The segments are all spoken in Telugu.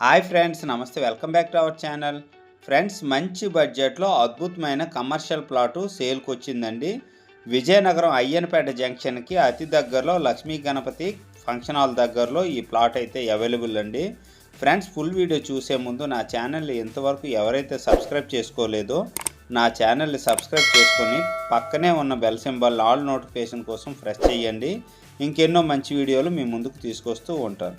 హాయ్ ఫ్రెండ్స్ నమస్తే. Welcome back to our channel. Friends మంచి బడ్జెట్లో అద్భుతమైన కమర్షియల్ ప్లాటు సేల్కి వచ్చిందండి విజయనగరం అయ్యనపేట జంక్షన్కి అతి దగ్గరలో లక్ష్మీ గణపతి ఫంక్షన్ హాల్ దగ్గరలో ఈ ప్లాట్ అయితే అవైలబుల్ అండి. ఫ్రెండ్స్ ఫుల్ వీడియో చూసే ముందు నా ఛానల్ని ఇంతవరకు ఎవరైతే సబ్స్క్రైబ్ చేసుకోలేదో నా ఛానల్ని సబ్స్క్రైబ్ చేసుకొని పక్కనే ఉన్న బెల్ సింబల్ ఆల్ నోటిఫికేషన్ కోసం ప్రెస్ చేయండి. ఇంకెన్నో మంచి వీడియోలు మీ ముందుకు తీసుకొస్తూ ఉంటాను.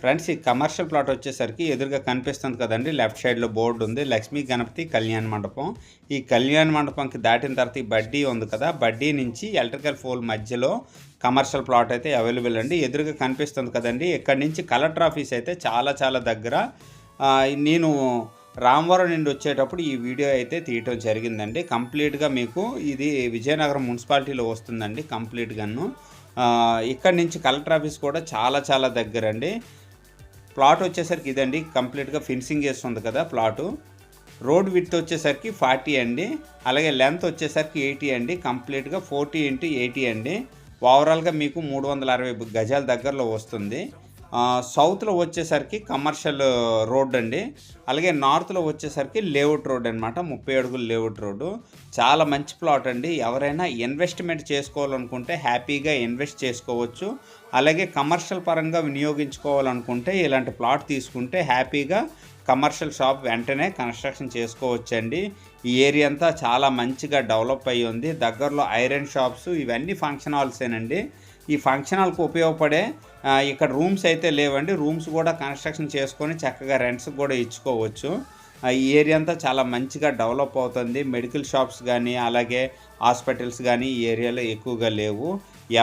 ఫ్రెండ్స్ ఈ కమర్షియల్ ప్లాట్ వచ్చేసరికి ఎదురుగా కనిపిస్తుంది కదండి. లెఫ్ట్ సైడ్లో బోర్డు ఉంది. లక్ష్మీ గణపతి కళ్యాణ మండపం. ఈ కళ్యాణ మండపంకి దాటిన తర్వాత ఈ బడ్డీ ఉంది కదా. బడ్డీ నుంచి ఎలక్ట్రికల్ పోల్ మధ్యలో కమర్షియల్ ప్లాట్ అయితే అవైలబుల్ అండి. ఎదురుగా కనిపిస్తుంది కదండి. ఇక్కడ నుంచి కలెక్టర్ ఆఫీస్ అయితే చాలా చాలా దగ్గర. నేను రామవరం నుండి వచ్చేటప్పుడు ఈ వీడియో అయితే తీయటం జరిగిందండి. కంప్లీట్గా మీకు ఇది విజయనగరం మున్సిపాలిటీలో వస్తుందండి కంప్లీట్గాను. ఆ, ఇక్కడ నుంచి కలెక్టర్ ఆఫీస్ కూడా చాలా చాలా దగ్గర అండి ప్లాట్ వచ్చేసరికి ఇదండి కంప్లీట్గా ఫినిషింగ్ చేస్తుంది కదా ప్లాటు. రోడ్ విత్ వచ్చేసరికి ఫార్టీ అండి అలాగే లెంత్ వచ్చేసరికి ఎయిటీ అండి కంప్లీట్గా ఫోర్టీ ఇంటూ ఎయిటీ అండి. ఓవరాల్గా మీకు మూడు వందల అరవై గజాల దగ్గరలో వస్తుంది. సౌత్లో వచ్చేసరికి కమర్షియల్ రోడ్ అండి. అలాగే నార్త్లో వచ్చేసరికి లేఅవుట్ రోడ్ అనమాట ముప్పై అడుగుల లేఅవుట్ రోడ్డు. చాలా మంచి ప్లాట్ అండి. ఎవరైనా ఇన్వెస్ట్మెంట్ చేసుకోవాలనుకుంటే హ్యాపీగా ఇన్వెస్ట్ చేసుకోవచ్చు. అలాగే కమర్షియల్ పరంగా వినియోగించుకోవాలనుకుంటే ఇలాంటి ప్లాట్ తీసుకుంటే హ్యాపీగా కమర్షియల్ షాప్ వెంటనే కన్స్ట్రక్షన్ చేసుకోవచ్చండి. ఈ ఏరియా అంతా చాలా మంచిగా డెవలప్ అయ్యి ఉంది. దగ్గరలో ఐరన్ షాప్స్ ఇవన్నీ ఫంక్షన్ హాల్సేనండి. ఈ ఫంక్షన్ ఉపయోగపడే ఇక్కడ రూమ్స్ అయితే లేవండి. రూమ్స్ కూడా కన్స్ట్రక్షన్ చేసుకొని చక్కగా రెంట్స్ కూడా ఇచ్చుకోవచ్చు. ఈ ఏరియా అంతా చాలా మంచిగా డెవలప్ అవుతుంది. మెడికల్ షాప్స్ కానీ అలాగే హాస్పిటల్స్ కానీ ఈ ఏరియాలో ఎక్కువగా లేవు.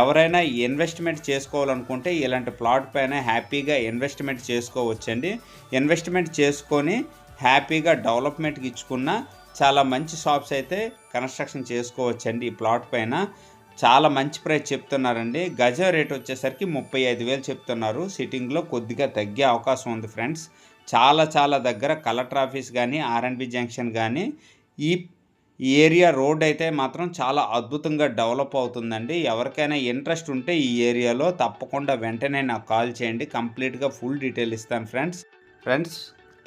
ఎవరైనా ఇన్వెస్ట్మెంట్ చేసుకోవాలనుకుంటే ఇలాంటి ప్లాట్ పైన హ్యాపీగా ఇన్వెస్ట్మెంట్ చేసుకోవచ్చండి. ఇన్వెస్ట్మెంట్ చేసుకొని హ్యాపీగా డెవలప్మెంట్కి ఇచ్చుకున్న చాలా మంచి షాప్స్ అయితే కన్స్ట్రక్షన్ చేసుకోవచ్చండి ఈ ప్లాట్ పైన. చాలా మంచి ప్రైస్ చెప్తున్నారండి. గజం రేట్ వచ్చేసరికి ముప్పై ఐదు వేలు చెప్తున్నారు. సిట్టింగ్లో కొద్దిగా తగ్గే అవకాశం ఉంది ఫ్రెండ్స్ చాలా చాలా దగ్గర కలెక్టర్ ఆఫీస్ కానీ ఆర్ఎండ్బి జంక్షన్ కానీ ఈ ఈ ఏరియా రోడ్ అయితే మాత్రం చాలా అద్భుతంగా డెవలప్ అవుతుందండి. ఎవరికైనా ఇంట్రెస్ట్ ఉంటే ఈ ఏరియాలో తప్పకుండా వెంటనే నాకు కాల్ చేయండి. కంప్లీట్గా ఫుల్ డీటెయిల్ ఇస్తాను ఫ్రెండ్స్ ఫ్రెండ్స్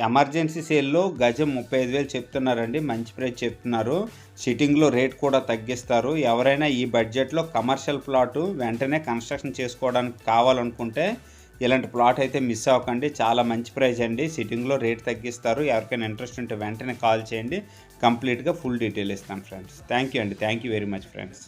ఎమర్జెన్సీ సేల్లో గజం ముప్పై ఐదు వేలు చెప్తున్నారండి మంచి ప్రైస్ చెప్తున్నారు. సిట్టింగ్లో రేట్ కూడా తగ్గిస్తారు. ఎవరైనా ఈ బడ్జెట్లో కమర్షియల్ ప్లాట్ వెంటనే కన్స్ట్రక్షన్ చేసుకోవడానికి కావాలనుకుంటే ఇలాంటి ప్లాట్ అయితే మిస్ అవ్వకండి. చాలా మంచి ప్రైస్ అండి. సిట్టింగ్లో రేట్ తగ్గిస్తారు. ఎవరికైనా ఇంట్రెస్ట్ ఉంటే వెంటనే కాల్ చేయండి. కంప్లీట్గా ఫుల్ డీటెయిల్ ఇస్తాను ఫ్రెండ్స్. థ్యాంక్ యూ అండి. Thank you very much friends.